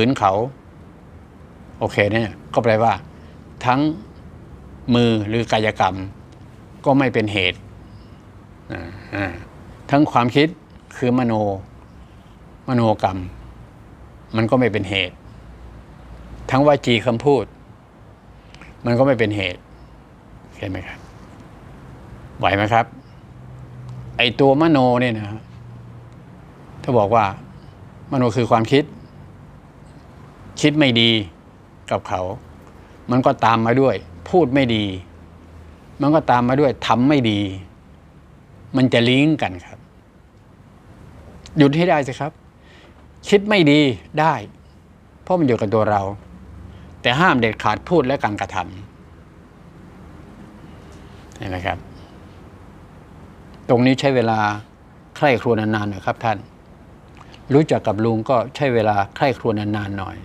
ฝืนเขาโอเคเนี่ยก็แปลว่า ทั้งมือหรือกายกรรม ก็ไม่เป็นเหตุ ทั้งความคิดคือมโน มโนกรรม มันก็ไม่เป็นเหตุ ทั้งวาจีคำพูด มันก็ไม่เป็นเหตุเห็นไหมครับ ไหวไหมครับ ไอตัวมโนเนี่ยนะฮะถ้าบอกว่ามโนคือความคิด คิดไม่ดีกับเขา มันก็ตามมาด้วย พูดไม่ดี มันก็ตามมาด้วยทำไม่ดี มันจะลิงก์กันครับ หยุดให้ได้สิครับ คิดไม่ดีได้ เพราะมันอยู่กับตัวเรา แต่ห้ามเด็ดขาดพูดและการกระทำเห็นไหมครับ ตรงนี้ใช้เวลาใคร่ครวญนานๆหน่อยครับท่าน รู้จักกับลุงก็ใช้เวลาใคร่ครวญนานๆหน่อย